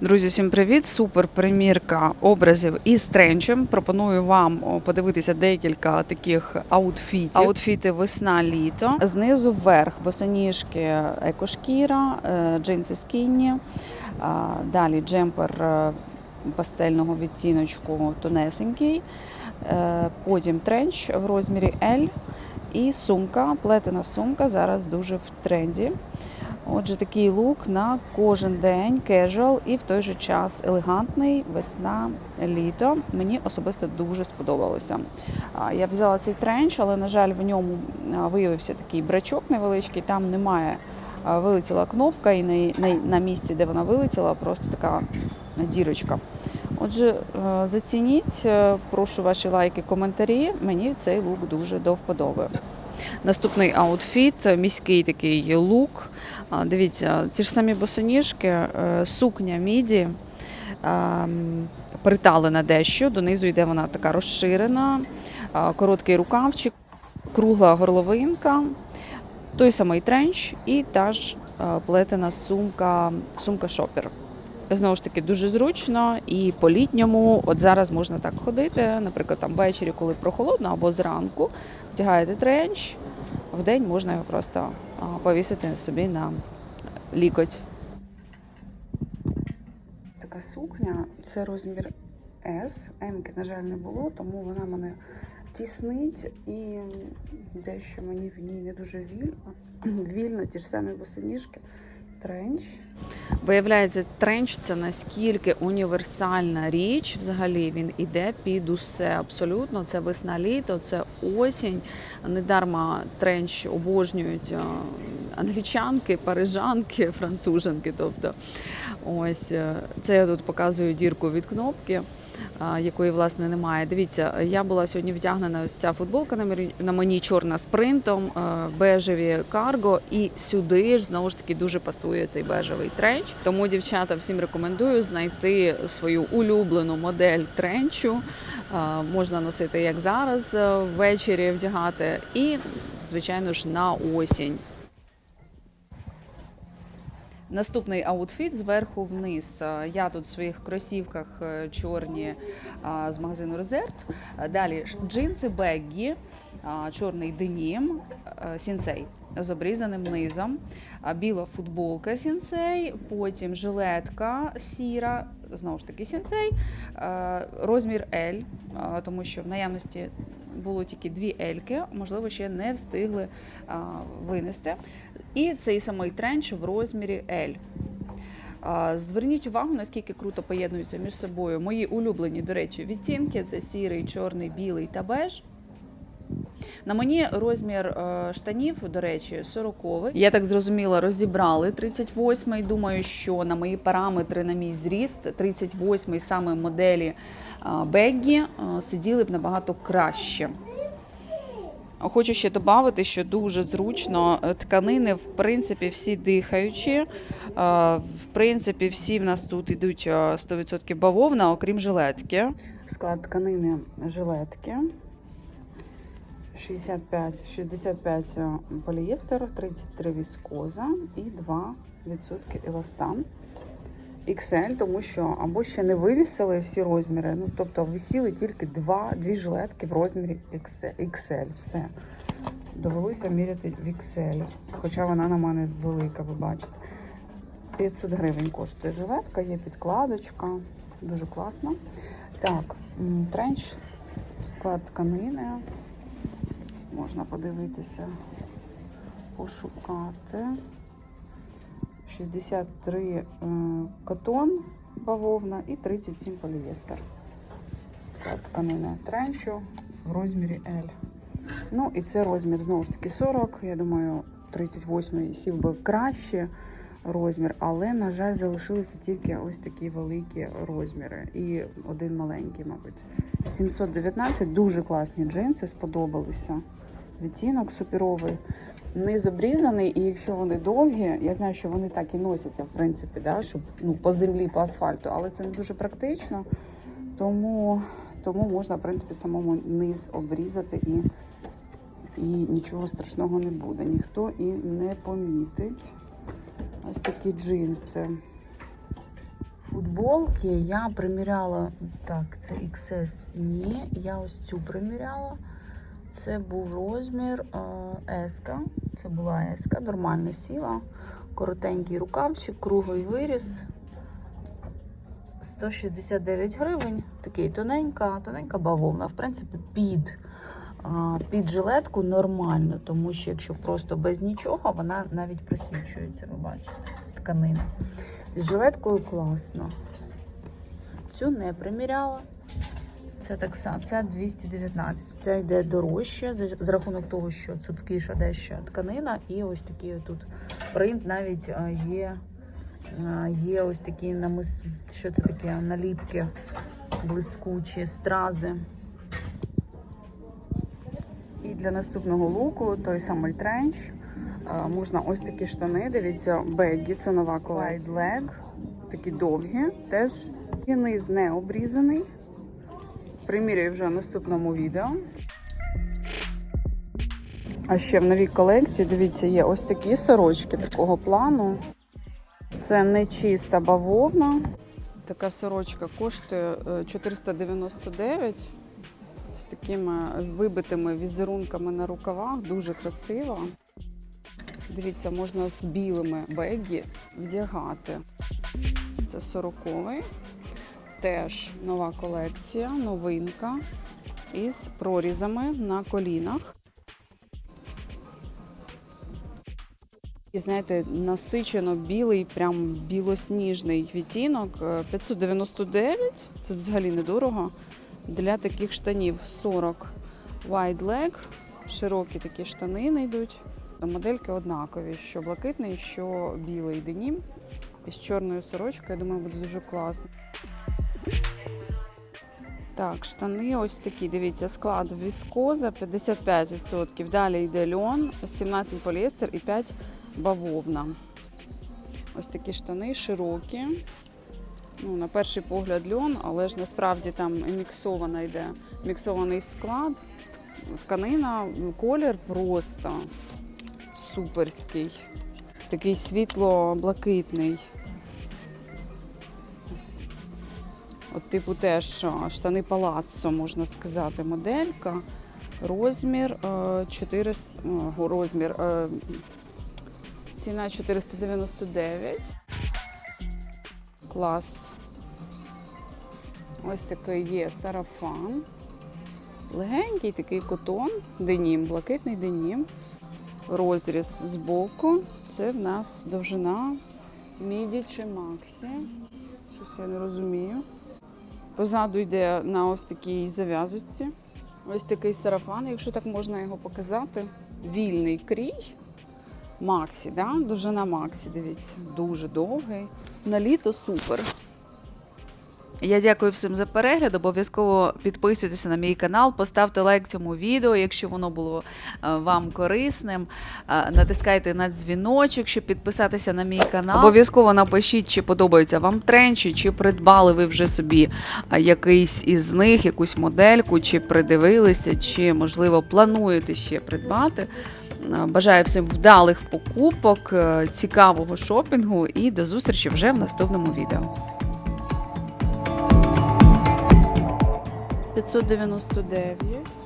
Друзі, всім привіт! Супер примірка образів із тренчем. Пропоную вам подивитися декілька таких аутфітів. Аутфіти весна-літо. Знизу вверх босоніжки екошкіра, е, джинси скінні. Далі джемпер е, пастельного відтіночку тонесенький. Е, Потім тренч в розмірі L. І сумка, плетена сумка зараз дуже в тренді. Отже, такий лук на кожен день, кежуал і в той же час елегантний, весна, літо. Мені особисто дуже сподобалося. Я взяла цей тренч, але, на жаль, в ньому виявився такий брачок невеличкий, там немає. Вилетіла кнопка, і на, місці, де вона вилетіла, просто така дірочка. Отже, е, зацініть, е, прошу ваші лайки, коментарі. Мені цей лук дуже до вподоби. Наступний аутфіт, е, міський такий лук. Дивіться, ті ж самі босоніжки, сукня міді, ем, приталена дещо, донизу йде вона така розширена, короткий рукавчик, кругла горловинка, той самий тренч і та ж плетена сумка, сумка шопер. Знову ж таки, дуже зручно і по-літньому. От зараз можна так ходити, наприклад, там ввечері, коли прохолодно, або зранку вдягаєте тренч, в день можна його просто повісити собі на лікоть. Така сукня, це розмір S. М-ки, на жаль, не було, тому вона мене тіснить і дещо мені в ній не дуже вільно. Вільно, ті ж самі босоніжки. Тренч. Виявляється, тренч це наскільки універсальна річ. Взагалі він іде під усе абсолютно. Це весна літо, це осінь. Недарма тренч обожнюють а, англічанки, парижанки, француженки. Тобто, ось е, це я тут показую дірку від кнопки. Якої власне немає. Дивіться, я була сьогодні вдягнена ось ця футболка на мені- на мені чорна з принтом, е, бежеві карго, і сюди ж знову ж таки дуже пасує цей бежевий тренч. Тому дівчата всім рекомендую знайти свою улюблену модель тренчу. Е, Можна носити як зараз е, ввечері вдягати, і звичайно ж на осінь. Наступний аутфіт зверху вниз. Е, Я тут в своїх кросівках е, чорні з магазину Резерв. Е, Далі джинси Беггі, чорний денім, е, сінсей з обрізаним низом, біла футболка сінсей, потім жилетка сіра, знову ж таки сінсей, е, розмір L, е, тому що в наявності було тільки дві ельки, можливо, ще не встигли а, винести. І цей самий тренч в розмірі L. Зверніть увагу, наскільки круто поєднуються між собою мої улюблені, до речі, відтінки: це сірий, чорний, білий та беж. На мені розмір е, штанів, до речі, 40 Я так зрозуміла, розібрали 38-й. Думаю, що на мої параметри, на мій зріст, 38-й саме моделі Беггі сиділи б набагато краще. Хочу ще додати, що дуже зручно е, тканини, в принципі, всі дихаючі. Е, В принципі, всі в нас тут йдуть е, 100% бавовна, окрім жилетки. Склад тканини жилетки. 65, 65 полієстер, 33 віскоза і 2% еластан. XL, тому що або ще не вивісили всі розміри, ну тобто висіли тільки два, дві жилетки в розмірі XL. Все. Довелося міряти в XL. Хоча вона на мене велика, ви бачите. 500 гривень коштує жилетка, є підкладочка. Дуже класно. Так, тренч, склад тканини. Можна подивитися, пошукати. 63 е, катон бавовна і 37 полієстер. Тканини тренчу в розмірі L. Ну і це розмір знову ж таки 40. Я думаю, 38 сів би краще розмір, але, на жаль, залишилися тільки ось такі великі розміри. І один маленький, мабуть. 719 дуже класні джинси, сподобалися. Відтінок суперовий. Низ обрізаний, і якщо вони довгі, я знаю, що вони так і носяться, в принципі, да, щоб ну, по землі, по асфальту, але це не дуже практично. Тому, тому можна, в принципі, самому низ обрізати і, і нічого страшного не буде. Ніхто і не помітить. Ось такі джинси. футболки я приміряла. Так, це XS ні. Я ось цю приміряла. Це був розмір е, S. Це була S, нормально сіла. Коротенький рукавчик, круглий виріс. 169 гривень. Такий тоненька, тоненька бавовна. В принципі, під, під жилетку нормально, тому що якщо просто без нічого, вона навіть просвічується, ви бачите, тканина. З жилеткою класно. Цю не приміряла. Це так само, це 219. Це йде дорожче за, рахунок того, що цупкіша дещо тканина, і ось такий тут принт навіть а, є. а, Є ось такі намис... Що це таке? Наліпки блискучі, стрази. І для наступного луку той самий тренч. а, Можна ось такі штани. Дивіться, бегі, це нова колекція. Такі довгі, теж. І не обрізаний. Примірюю вже в наступному відео. А ще в новій колекції, дивіться, є ось такі сорочки такого плану. Це не чиста бавовна. Така сорочка коштує е, 499 з такими вибитими візерунками на рукавах. Дуже красиво. Дивіться, можна з білими бегі вдягати. Це сороковий. Теж нова колекція, новинка із прорізами на колінах. І знаєте, насичено білий, прям білосніжний відтінок. Е, 599, це взагалі недорого. Для таких штанів 40 wide leg, широкі такі штанини йдуть. Модельки однакові, що блакитний, що білий денім. І з чорною сорочкою, я думаю, буде дуже класно. Так, штани ось такі. Дивіться, склад віскоза 55%. Далі йде льон, 17 поліестер і 5 бавовна. Ось такі штани широкі. Ну, на перший погляд льон, але ж насправді там міксована йде. Міксований склад, тканина, ну, колір просто суперський. Такий світло-блакитний. От, типу, теж штани палаццо, можна сказати, моделька. Розмір е, 400, о, розмір, е, ціна 499. Клас. Ось такий є сарафан. Легенький такий котон, денім, блакитний денім. Розріз боку. Це в нас довжина міді чи максі. Щось я не розумію. Позаду йде на ось такій зав'язочці. Ось такий сарафан, якщо так можна його показати. Вільний крій. Максі, да? довжина Максі, дивіться, дуже довгий. На літо супер. Я дякую всім за перегляд. Обов'язково підписуйтеся на мій канал, поставте лайк цьому відео, якщо воно було е, вам корисним. Е, Натискайте на дзвіночок, щоб підписатися на мій канал. Обов'язково напишіть, чи подобаються вам тренчі, чи придбали ви вже собі е, якийсь із них, якусь модельку, чи придивилися, чи можливо плануєте ще придбати. Бажаю всім вдалих покупок, цікавого шопінгу і до зустрічі вже в наступному відео. 599.